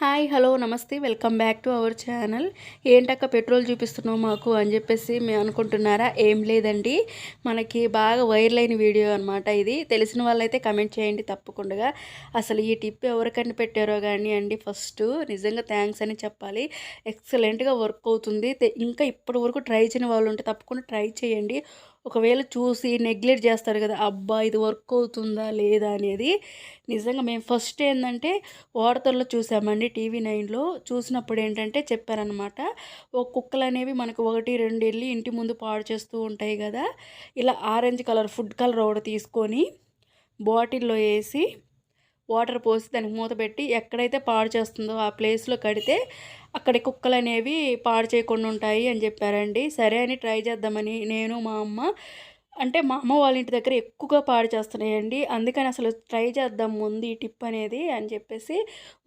Hi hello నమస్తే welcome back to our channel. ఏంటక్క petrol చూపిస్తున్నావు మాకు అని చెప్పేసి మేము అనుకుంటున్నారా? ఏం లేదండి. మనకి బాగా వైరల్ అయిన వీడియో అనమాట ఇది. తెలిసిన వాళ్ళైతే కమెంట్ చేయండి తప్పకుండా. అసలు ఈ టిప్ ఎవరికని పెట్టారో కానీ అండి ఫస్ట్ నిజంగా థ్యాంక్స్ అని చెప్పాలి. ఎక్సలెంట్గా వర్క్ అవుతుంది. ఇంకా ఇప్పటి వరకు ట్రై చేయని వాళ్ళు ఉంటే తప్పకుండా ట్రై చేయండి. ఒకవేళ చూసి నెగ్లెక్ట్ చేస్తారు కదా అబ్బా ఇది వర్క్ అవుతుందా లేదా అనేది నిజంగా మేము ఫస్ట్ ఏంటంటే వార్తల్లో చూసామండి టీవీ నైన్లో. చూసినప్పుడు ఏంటంటే చెప్పారనమాట ఒక కుక్కలు అనేవి మనకు ఒకటి రెండు వెళ్ళి ఇంటి ముందు పాడు చేస్తూ ఉంటాయి కదా ఇలా ఆరెంజ్ కలర్ ఫుడ్ కలర్ ఒకటి తీసుకొని బాటిల్లో వేసి వాటర్ పోసి దానికి మూత పెట్టి ఎక్కడైతే పాడు చేస్తుందో ఆ ప్లేస్లో కడితే అక్కడ కుక్కలు అనేవి పాడు చేయకుండా ఉంటాయి అని చెప్పారండి. సరే అని ట్రై చేద్దామని నేను మా అమ్మ అంటే మా అమ్మ వాళ్ళ ఇంటి దగ్గర ఎక్కువగా పాడు చేస్తున్నాయండి. అందుకని అసలు ట్రై చేద్దాం ముందు ఈ టిప్ అనేది అని చెప్పేసి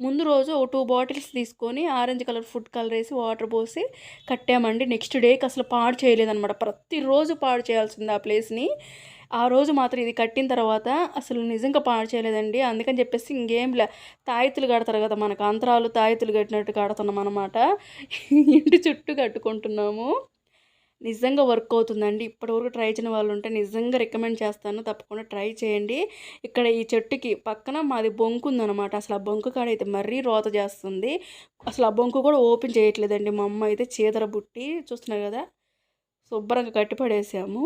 ముందు రోజు ఒక టూ బాటిల్స్ తీసుకొని ఆరెంజ్ కలర్ ఫుడ్ కలర్ వేసి వాటర్ పోసి కట్టామండి. నెక్స్ట్ డేకి అసలు పాడు చేయలేదన్నమాట. ప్రతిరోజు పాడు చేయాల్సింది ఆ ప్లేస్ని. ఆ రోజు మాత్రం ఇది కట్టిన తర్వాత అసలు నిజంగా పాడు చేయలేదండి. అందుకని చెప్పేసి ఇంకేం లే తాయెత్తులు కడతారు కదా మనకు అంతరాలు తాయెత్తులు కట్టినట్టు కడుతున్నాం అనమాట ఇంటి చుట్టూ కట్టుకుంటున్నాము. నిజంగా వర్క్ అవుతుందండి. ఇప్పటివరకు ట్రై చేయని వాళ్ళు ఉంటే నిజంగా రికమెండ్ చేస్తాను. తప్పకుండా ట్రై చేయండి. ఇక్కడ ఈ చెట్టుకి పక్కన మాది బొంకు ఉందన్నమాట. అసలు ఆ బొంకు కాడ అయితే మరీ రోత చేస్తుంది. అసలు ఆ బొంకు కూడా ఓపెన్ చేయట్లేదండి. మా అమ్మ అయితే చీదర బుట్టి చూస్తున్నారు కదా శుభ్రంగా కట్టిపడేసాము